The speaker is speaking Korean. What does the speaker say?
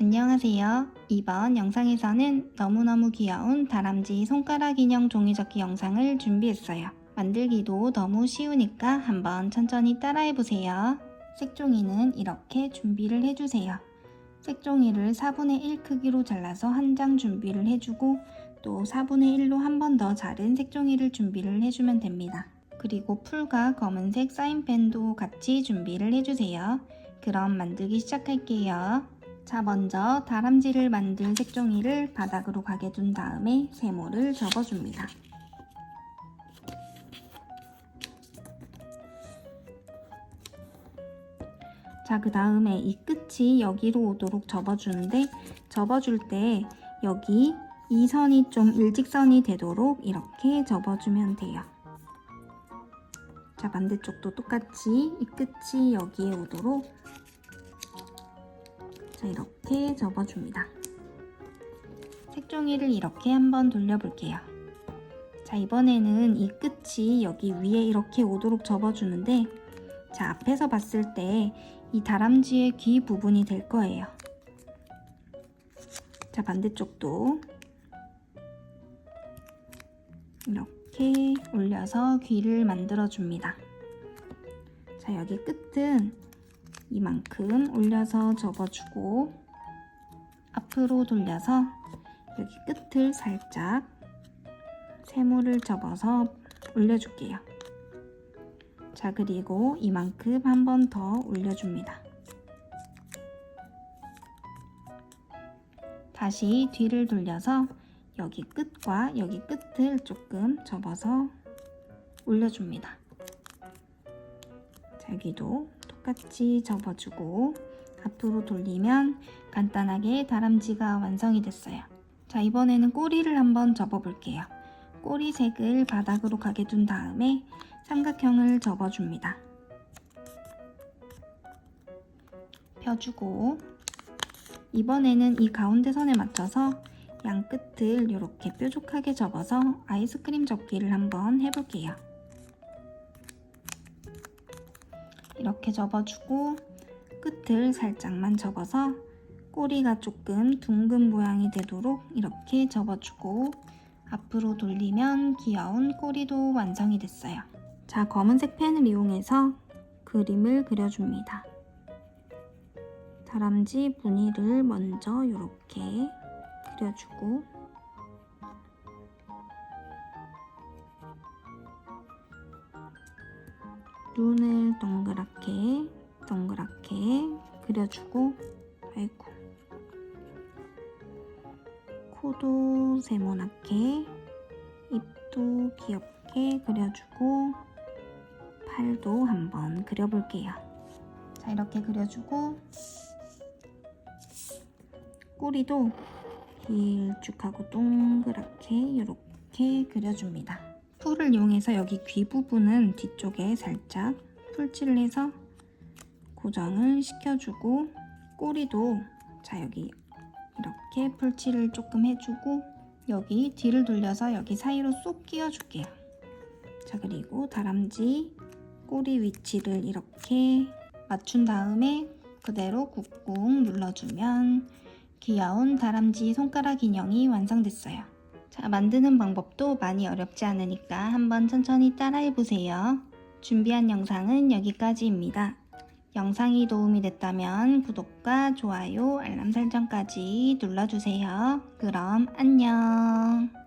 안녕하세요. 이번 영상에서는 너무너무 귀여운 다람쥐 손가락 인형 종이접기 영상을 준비했어요. 만들기도 너무 쉬우니까 한번 천천히 따라해보세요. 색종이는 이렇게 준비를 해주세요. 색종이를 4분의 1 크기로 잘라서 한 장 준비를 해주고 또 4분의 1로 한 번 더 자른 색종이를 준비를 해주면 됩니다. 그리고 풀과 검은색 사인펜도 같이 준비를 해주세요. 그럼 만들기 시작할게요. 자, 먼저 다람쥐를 만들 색종이를 바닥으로 가게 둔 다음에 세모를 접어줍니다. 자, 그 다음에 이 끝이 여기로 오도록 접어주는데 접어줄 때 여기 이 선이 좀 일직선이 되도록 이렇게 접어주면 돼요. 자, 반대쪽도 똑같이 이 끝이 여기에 오도록 자, 이렇게 접어줍니다. 색종이를 이렇게 한번 돌려볼게요. 자, 이번에는 이 끝이 여기 위에 이렇게 오도록 접어주는데 자, 앞에서 봤을 때 이 다람쥐의 귀 부분이 될 거예요. 자, 반대쪽도 이렇게 올려서 귀를 만들어 줍니다. 자, 여기 끝은 이만큼 올려서 접어주고 앞으로 돌려서 여기 끝을 살짝 세모를 접어서 올려줄게요. 자, 그리고 이만큼 한 번 더 올려줍니다. 다시 뒤를 돌려서 여기 끝과 여기 끝을 조금 접어서 올려줍니다. 자, 여기도 똑같이 접어주고 앞으로 돌리면 간단하게 다람쥐가 완성이 됐어요. 자, 이번에는 꼬리를 한번 접어볼게요. 꼬리 색을 바닥으로 가게 둔 다음에 삼각형을 접어줍니다. 펴주고 이번에는 이 가운데 선에 맞춰서 양 끝을 이렇게 뾰족하게 접어서 아이스크림 접기를 한번 해볼게요. 이렇게 접어주고 끝을 살짝만 접어서 꼬리가 조금 둥근 모양이 되도록 이렇게 접어주고 앞으로 돌리면 귀여운 꼬리도 완성이 됐어요. 자, 검은색 펜을 이용해서 그림을 그려줍니다. 다람쥐 무늬를 먼저 이렇게 그려주고 눈을 동그랗게 동그랗게 그려주고 아이고 코도 세모나게 입도 귀엽게 그려주고 팔도 한번 그려볼게요. 자 이렇게 그려주고 꼬리도 길쭉하고 동그랗게 이렇게 그려줍니다. 풀을 이용해서 여기 귀 부분은 뒤쪽에 살짝 풀칠을 해서 고정을 시켜주고 꼬리도 자 여기 이렇게 풀칠을 조금 해주고 여기 뒤를 돌려서 여기 사이로 쏙 끼워줄게요. 자 그리고 다람쥐 꼬리 위치를 이렇게 맞춘 다음에 그대로 꾹꾹 눌러주면 귀여운 다람쥐 손가락 인형이 완성됐어요. 자, 만드는 방법도 많이 어렵지 않으니까 한번 천천히 따라해 보세요. 준비한 영상은 여기까지입니다. 영상이 도움이 됐다면 구독과 좋아요, 알람 설정까지 눌러주세요. 그럼 안녕.